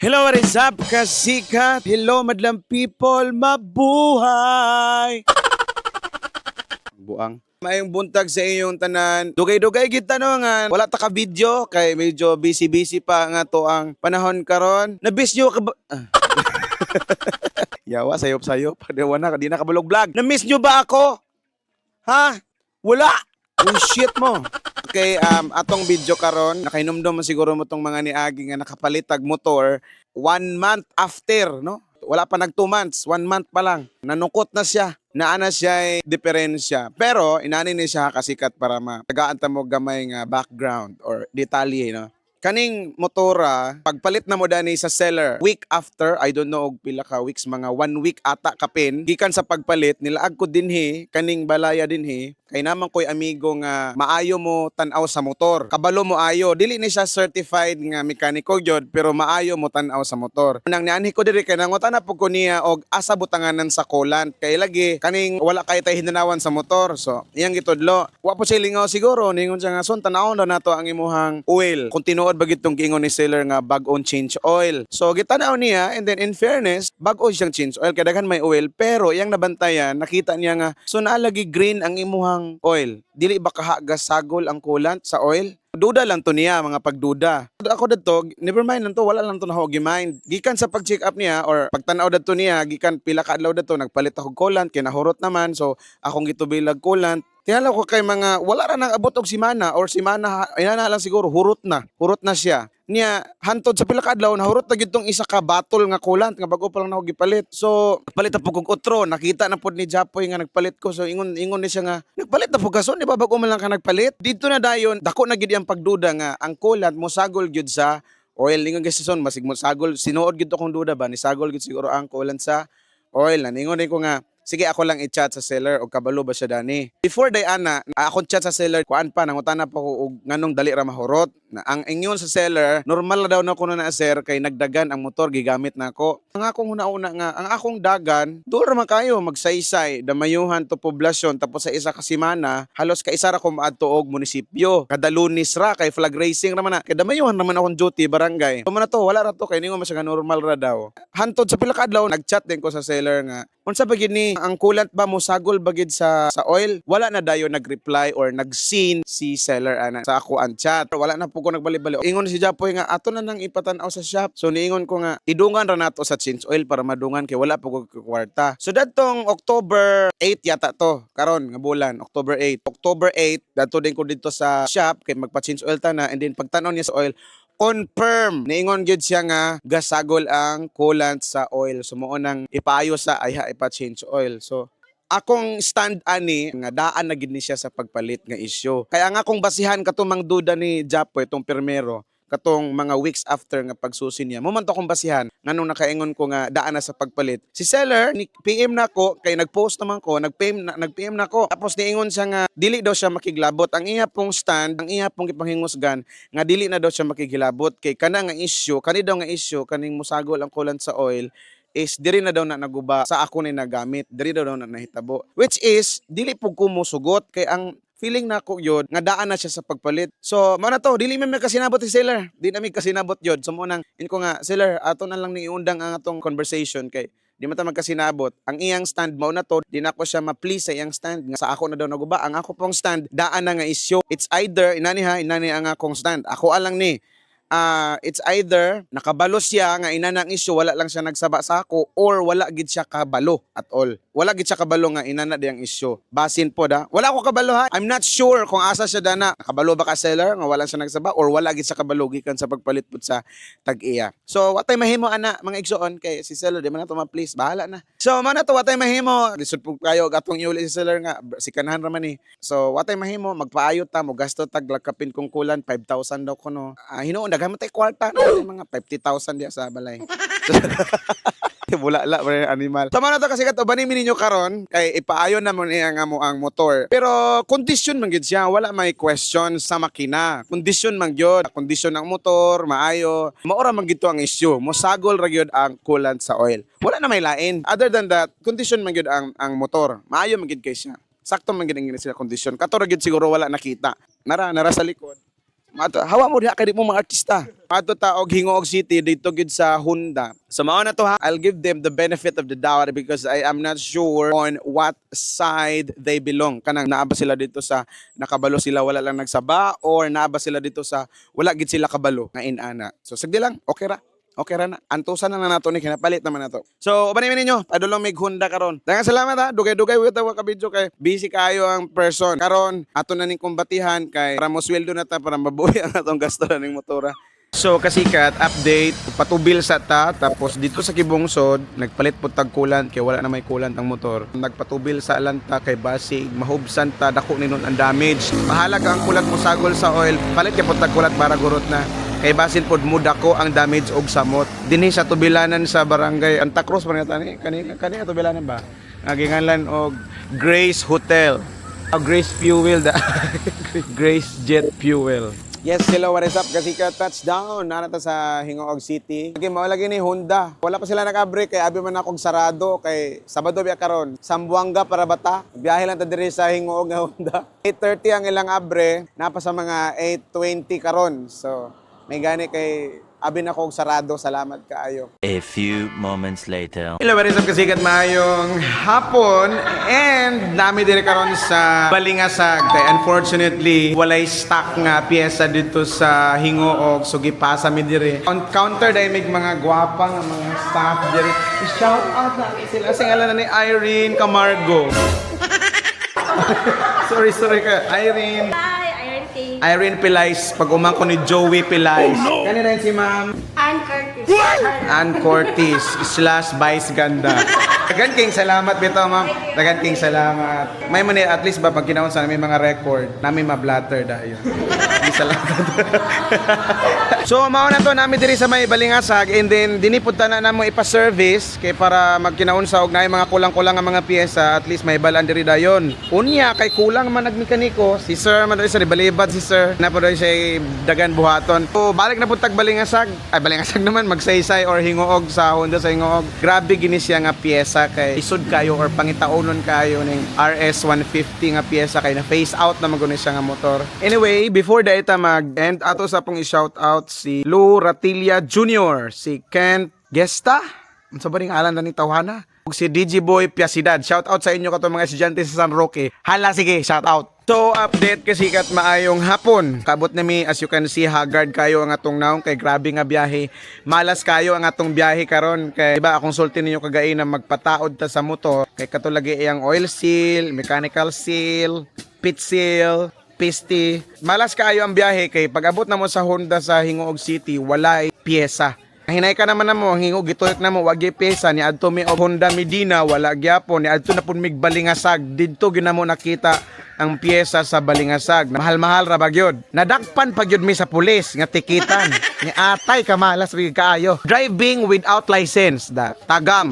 Hello, what is up, kasikat? Hello, madlang people, mabuhay! Buang. Mayong buntag sa inyong tanan. Dugay-dugay gid tanongan. Wala ta ka video kay medyo busy-busy pa nga to ang panahon karon. Nabis nyo ka ba? Ah. Yawa sayop-sayop. Dewa na di na kabulog vlog. Na-miss nyo ba ako? Ha? Wala. Oh shit mo. Okay, um, atong video karon nakainomdom mo siguro mo tong mga niagi nga nakapalit tag motor one month after, no? Wala pa nag two months, one month pa lang. Nanukot na siya. Naana siya ay diferensya. Pero inani ni siya kasikat para ma tagaanta mo gamay nga background or detalye, no? Kaning motora, pagpalit na mo dani sa seller, week after, I don't know og pila ka weeks, mga one week ata kapin, gikan sa pagpalit, nilaag ko dinhi, kaning balaya dinhi, kay naman ko'y amigo nga maayo mo tanaw sa motor. Kabalo mo ayo. Dili ni siya certified nga mekaniko gyud pero maayo mo tanaw sa motor. Nang nianhi ko diri kay nangutan na pud niya og asa butanganan sa coolant. Kay lagi kaning wala kay tay hinanawan sa motor. So, iyang gitudlo. Wa po siya lingaw siguro ningon siya nga son tanaw na nato ang imuhang oil. Kung tinuod ba gitong giingon ni seller nga bag-on change oil. So, gitanaw niya and then in fairness, bag-on siyang change oil kay daghan may oil pero iyang nabantayan nakita niya nga so naalagi green ang imuhang oil. Dili ba kahagas sagol ang coolant sa oil? Duda lang to niya, mga pagduda. Ako dito, never mind lang to, wala lang to na hogi mind. Gikan sa pag-check up niya or pagtanaw dito niya, gikan pila ka adlaw dito, nagpalit ako coolant, kay nahurot naman, so akong gitubilag coolant. Tinala ko kay mga, wala ra nang abot og simana or simana, inana lang siguro, hurot na. Hurot na siya niya hantod sa pila ka adlaw nahurot na gyud tong isa ka battle nga coolant nga bago pa lang nako gipalit. So palit na po kog utro, nakita na pod ni Japoy nga nagpalit ko. So ingon ingon ni siya nga nagpalit na po gason di ba bago man lang ka nagpalit. Dito na dayon dako na gyud ang pagduda nga ang coolant mo sagol gyud sa oil ingon gyud son masig mo sagol sinuod gyud akong duda ba ni sagol gyud siguro ang coolant sa oil ningon ko nga Sige, ako lang i-chat sa seller o kabalo ba siya dani. Before day ana, akong chat sa seller, kuan pa nangutana pa ko og nganong dali ra mahurot. Na ang ingon sa seller, normal na daw na kuno na sir kay nagdagan ang motor gigamit na ako. Ang akong una-una nga, ang akong dagan, duro man kayo magsaysay, damayuhan to poblasyon tapos sa isa ka semana, halos ka isa ra ko maadto og munisipyo. Kada lunis ra kay flag racing ra man na. Kay damayuhan naman akong duty barangay. Man na to, wala ra to kay ningon man siya nga normal ra daw. Hantod sa pila ka adlaw, nagchat din ko sa seller nga, unsa ba gid ang coolant ba mo sagol bagid sa sa oil? Wala na dayo nag-reply or nag-seen si seller ana sa ako ang chat. Wala na po ko nagbali-bali. Ingon si Japoy nga ato na nang ipatan-aw sa shop. So niingon ko nga idungan ra nato sa change oil para madungan kay wala po ko kwarta. So dadtong October 8 yata to karon nga bulan, October 8. October 8 dadto din ko dito sa shop kay magpa-change oil ta na and then pagtan-aw niya sa oil confirm. Niingon gyud siya nga gasagol ang coolant sa oil. Sumuo nang ipayo sa ay ha ipa-change oil. So akong stand ani nga daan na gid ni siya sa pagpalit nga issue kaya nga akong basihan katumang duda ni Japo itong permero katong mga weeks after nga pagsusi niya. Mo man to akong basihan nganong nakaingon ko nga daan na sa pagpalit. Si seller ni PM na ko kay nag-post naman ko, nag-PM na nag-PM na ko. Tapos niingon siya nga dili daw siya makiglabot. Ang iya pong stand, ang iya pong ipanghingusgan nga dili na daw siya makigilabot kay kana nga issue, kani daw nga issue kaning musagol ang kulant sa oil is diri na daw na naguba sa ako ni nagamit diri daw, na nahitabo which is dili pug ko musugot kay ang feeling na ko yun nga daan na siya sa pagpalit. So man na to dili man may kasinabot si seller di na may kasinabot yun. So mo nang in ko nga seller ato na lang ni iundang ang atong conversation kay di man ta magkasinabot. Ang iyang stand mao na to di na ko siya ma-please sa iyang stand. Nga sa ako na daw naguba. Ang ako pong stand daan na nga issue. It's either inani ha inani ang akong stand. Ako alang ni ah it's either nakabalo siya nga ina ng issue wala lang siya nagsaba sa ako or wala gid siya kabalo at all. Wala gid siya kabalo nga ina na diyang issue. Basin po da. Wala ko kabalo ha? I'm not sure kung asa siya dana nakabalo ba ka seller nga wala siya nagsaba or wala gid siya kabalo gikan sa pagpalit pud sa tag-iya. So watay mahimo ana mga igsoon kay si seller di man na to ma-please bahala na. So man na to watay mahimo lisod po kayo og atong iuli si seller nga si kanahan ra man ni so watay mahimo magpaayo ta mo gasto tag lakapin kung kulan 5,000 daw kuno ah, hinuon daghan man tay kwarta na mga 50,000 diya sa balay Bulala pa rin animal. Tama na to kasi kato banin ninyo karon kay ipaayon na mo niya nga mo ang motor. Pero kondisyon man gyud siya, wala may question sa makina. Kondisyon man gyud, kondisyon ng motor, maayo. Maura man gito ang issue. Mosagol ra gyud ang coolant sa oil. Wala na may lain. Other than that, kondisyon man gyud ang ang motor. Maayo man gyud kay siya. Sakto man gyud ang sila kondisyon. Kato ra gyud siguro wala nakita. Nara nara sa likod. Mato, hawa mo diha kay di mo mga artista. Mato ta og Hingoog City dito gid sa Honda. So mao na to ha. I'll give them the benefit of the doubt because I am not sure on what side they belong. Kanang naaba sila dito sa nakabalo sila wala lang nagsaba or naaba sila dito sa wala gid sila kabalo nga inana. So sagdi lang, okay ra. Okay ra na. Antusan na na nato ni kinapalit naman nato. So, uban naman ninyo, padulong mig Honda karon. Daghang salamat ha. Dugay-dugay with tawa ka video kay busy kayo ang person. Karon ato na ning kumbatihan kay para mo sweldo na ta para mabuhi ang atong gasto na ning motora. So kasikat, update, patubil sa ta, tapos dito sa Kibungsod, nagpalit po tag kulant, kaya wala na may kulant ang motor. Nagpatubil sa alanta kay Basig, mahubsan ta, dako ni nun ang damage. Mahalaga ang kulat mo sagol sa oil, palit kay po tag kulat para gurot na. Kay basin pod mo dako ang damage og samot. Dinhi sa tubilanan sa barangay Anta Cruz man tani kani kani tubilanan ba? Naginganlan og Grace Hotel. Ah, Grace Fuel da. Grace Jet Fuel. Yes, hello, what is up? Kasi ka touchdown, narata sa Hingoog City. Okay, maulagi ni Honda. Wala pa sila naka-break, kay abi man akong sarado, kay Sabado biya karon. Sambuanga para bata. Biyahe lang ta diri sa Hingoog nga Honda. 8.30 ang ilang abre, napa sa mga 8.20 karon. So, may gani kay abi na akong sarado. Salamat kaayo. A few moments later. Hello, what is up kasikat maayong hapon and nami dire karon sa Balingasag kay unfortunately walay stock nga pyesa dito sa Hingoog so gipasa mi dire. On counter dai mig mga gwapa nga mga staff dire. Shout out na sila sa ngalan ni Irene Camargo. sorry, sorry ka. Irene. Irene Pilais, pag umangko ni Joey Pilais. Oh, no. Kanina rin si ma'am Ann Curtis. Ann Cortis slash Vice Ganda. Dagan king salamat bitaw ma'am. Dagan king salamat. May mani at least ba pag kinaon sa may mga record, namin ma-blatter dayo. Di salamat. so mao na to namin diri sa may Balingasag and then dinipunta na namo ipa-service kay para magkinaon sa og naay mga kulang-kulang nga mga piyesa at least may balan diri dayon. Unya kay kulang man nagmekaniko si Sir man sa balibad si Sir. Na pa siya dagan buhaton. So balik na puntag Balingasag. Ay Balingasag naman magsaysay or hingoog sa Honda sa hingoog. Grabe gini siya nga piyesa kay isod kayo or pangitaonon kayo ning RS 150 nga piyesa kay na face out na maguni siya nga motor. Anyway, before da ita mag-end ato sa pong i-shout out si Lou Ratilla Jr., si Kent Gesta, unsa ba ning alan ni tawhana? Ug si DJ Boy Piasidad. Shout out sa inyo kato mga estudyante sa San Roque. Hala sige, shout out. So update kasi kat maayong hapon. Kabot na mi as you can see haggard kayo ang atong naong kay grabe nga biyahe. Malas kayo ang atong biyahe karon kay diba akong sulti ninyo kagay na magpataod ta sa motor kay katulagi iyang oil seal, mechanical seal, pit seal, piste. Malas kayo ang biyahe kay pag abot na mo sa Honda sa Hingoog City, wala ay piyesa. Hinay ka naman na mo, hingog gitulik na mo, wag pesa ni adto mi Honda Medina, wala gyapon ni adto na pun mig balingasag. Didto ginamo nakita ang piyesa sa balingasag. Mahal-mahal ra ba gyud. Nadakpan pa gyud mi sa pulis nga tikitan. ni atay ka malas rig kaayo. Driving without license da. Tagam.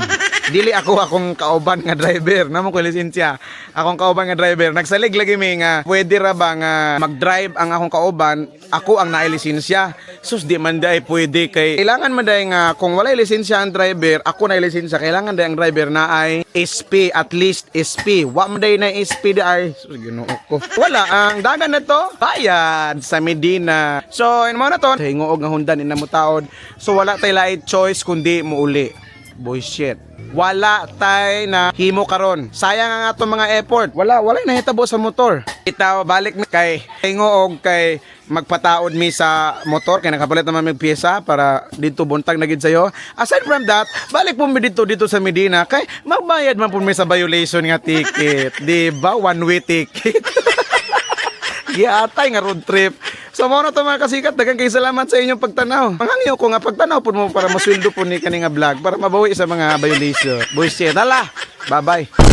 Dili ako akong kauban nga driver. Namo ko lisensya. Akong kauban nga driver. Nagsalig lagi mi nga pwede ra ba nga mag-drive ang akong kauban, ako ang naay lisensya. Sus di man day pwede kay kailangan man day nga kung walay lisensya ang driver, ako na lisensya. Kailangan day ang driver na ay SP at least SP. Wa man day na SP di ay sus Ginoo ko. Wala ang dagan na to. Bayad sa Medina. So, ino mo na to. Hingoog nga hundan ina mo taod. So wala tay laid choice kundi mo uli. Bullshit. Wala tay na himo karon. Sayang ang ato mga effort. Wala, wala na hitabo sa motor. Itaw balik mi kay hingoog kay magpataod mi sa motor kay nakapalit naman mig pyesa para dito buntag na gid sayo. Aside from that, balik po mi dito dito sa Medina kay magbayad man po mi sa violation nga ticket. Di ba? One way ticket. Giatay nga road trip. So mo na to mga kasikat, daghang kay salamat sa inyong pagtanaw. Mangangyo ko nga pagtanaw pud mo para masweldo po ni kani nga vlog para mabawi sa mga violation. Bullshit. Hala. Bye-bye.